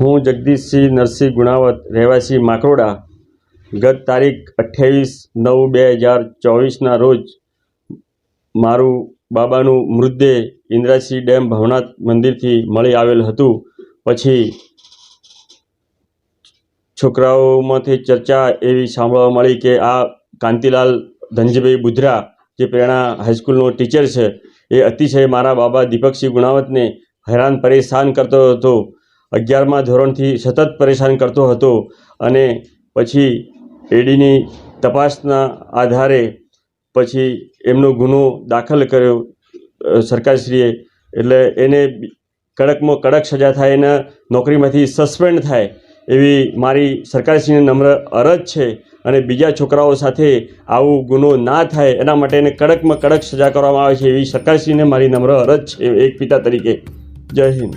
હું જગદીશસિંહ નરસિંહ ગુણાવત, રહેવાસી માકરોડા, ગત તારીખ અઠ્યાવીસ નવ બે હજાર ચોવીસના રોજ મારું બાબાનું મૃતદેહ ઇન્દ્રાસિંહ ડેમ ભવનાથ મંદિરથી મળી આવેલ હતું. પછી છોકરાઓમાંથી ચર્ચા એવી સાંભળવા મળી કે આ કાંતિલાલ ધનજીભાઈ બુધરા જે પ્રેરણા હાઈસ્કૂલનો ટીચર છે, એ અતિશય મારા બાબા દીપકસિંહ ગુણાવતને હેરાન પરેશાન કરતો હતો. અગિયારમા ધોરણથી સતત પરેશાન કરતો હતો અને પછી એડીની તપાસના આધારે પછી એમનો ગુનો દાખલ કર્યો સરકારશ્રીએ. એટલે એને કડકમાં કડક સજા થાય એના નોકરીમાંથી સસ્પેન્ડ થાય. એવી મારી સરકારશ્રીને નમ્ર અરજ છે અને બીજા છોકરાઓ સાથે આવો ગુનો ના થાય એના માટે એને કડકમાં કડક સજા કરવામાં આવે છે એવી સરકારશ્રીને મારી નમ્ર અરજ છે એક પિતા તરીકે. જય હિન્દ.